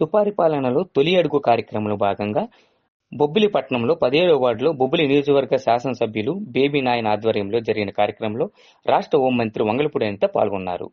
సుపరిపాలనలో తొలి అడుగు కార్యక్రమంలో భాగంగా బొబ్బిలిపట్నంలో పదిహేడవ వార్డులో బొబ్బిలి నియోజకవర్గ శాసనసభ్యులు బేబీ నాయన్ ఆధ్వర్యంలో జరిగిన కార్యక్రమంలో రాష్ట్ర హోంమంత్రి వంగలపూడి అనిత పాల్గొన్నారు.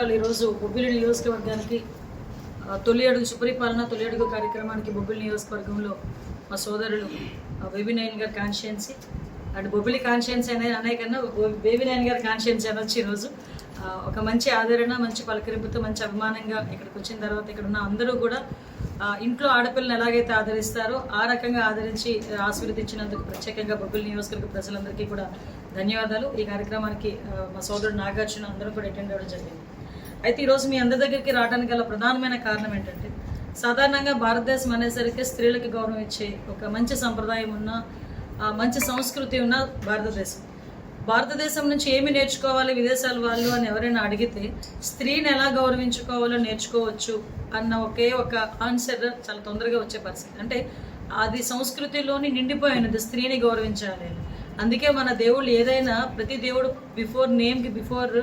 రాష్ట్రాలు ఈరోజు బొబ్బిలి నియోజకవర్గానికి తొలి అడుగు సుపరిపాలన తొలి అడుగు కార్యక్రమానికి బొబ్బిలి నియోజకవర్గంలో మా సోదరులు ఆ, నయన్ గారి కాన్షియన్సీ అండ్ బొబ్బిలి కాన్షియన్స్ అనే అనే కన్నా బో- నయన్ గారి కాన్షియన్స్ అనొచ్చు ఈరోజు ఒక మంచి ఆదరణ మంచి పలకరింపుతో మంచి అభిమానంగా ఇక్కడికి వచ్చిన తర్వాత ఇక్కడ ఉన్న అందరూ కూడా ఇంట్లో ఆడపిల్లని ఎలాగైతే ఆదరిస్తారో ఆ రకంగా ఆదరించి ఆశీర్వదించినందుకు ప్రత్యేకంగా బొబ్బిలి నియోజకవర్గ ప్రజలందరికీ కూడా ధన్యవాదాలు. ఈ కార్యక్రమానికి మా సోదరుడు నాగార్జున అందరూ కూడా అటెండ్ అవ్వడం జరిగింది. అయితే ఈరోజు మీ అందరి దగ్గరికి రావడానికి గల ప్రధానమైన కారణం ఏంటంటే సాధారణంగా భారతదేశం అనేసరికి స్త్రీలకు గౌరవం ఇచ్చే ఒక మంచి సంప్రదాయం ఉన్న మంచి సంస్కృతి ఉన్న భారతదేశం. భారతదేశం నుంచి ఏమి నేర్చుకోవాలి విదేశాల వాళ్ళు అని ఎవరైనా అడిగితే స్త్రీని ఎలా గౌరవించుకోవాలో నేర్చుకోవచ్చు అన్న ఒకే ఒక ఆన్సర్ చాలా తొందరగా వచ్చే పరిస్థితి. అంటే అది సంస్కృతిలోని నిండిపోయినది స్త్రీని గౌరవించాలి అని. అందుకే మన దేవుళ్ళు ఏదైనా ప్రతి దేవుడు బిఫోర్ నేమ్కి బిఫోర్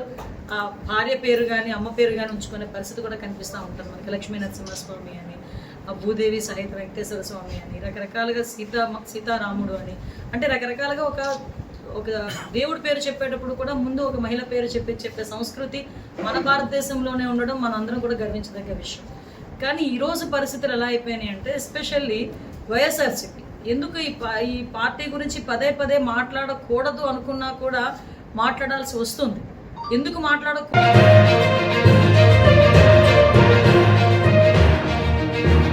భార్య పేరు కానీ అమ్మ పేరు కానీ ఉంచుకునే పరిస్థితి కూడా కనిపిస్తూ ఉంటుంది. మనకి లక్ష్మీ నరసింహస్వామి అని ఆ భూదేవి సహిత వెంకటేశ్వర స్వామి అని రకరకాలుగా సీతా సీతారాముడు అని. అంటే రకరకాలుగా ఒక ఒక దేవుడి పేరు చెప్పేటప్పుడు కూడా ముందు ఒక మహిళ పేరు చెప్పి చెప్పే సంస్కృతి మన భారతదేశంలోనే ఉండడం మనందరం కూడా గర్వించదగ్గ విషయం. కానీ ఈరోజు పరిస్థితులు ఎలా అయిపోయినాయి అంటే ఎస్పెషల్లీ వైఎస్ఆర్సీపీ. ఎందుకు ఈ ఈ పార్టీ గురించి పదే పదే మాట్లాడకూడదు అనుకున్నా కూడా మాట్లాడాల్సి వస్తుంది. ఎందుకు మాట్లాడకూడదు?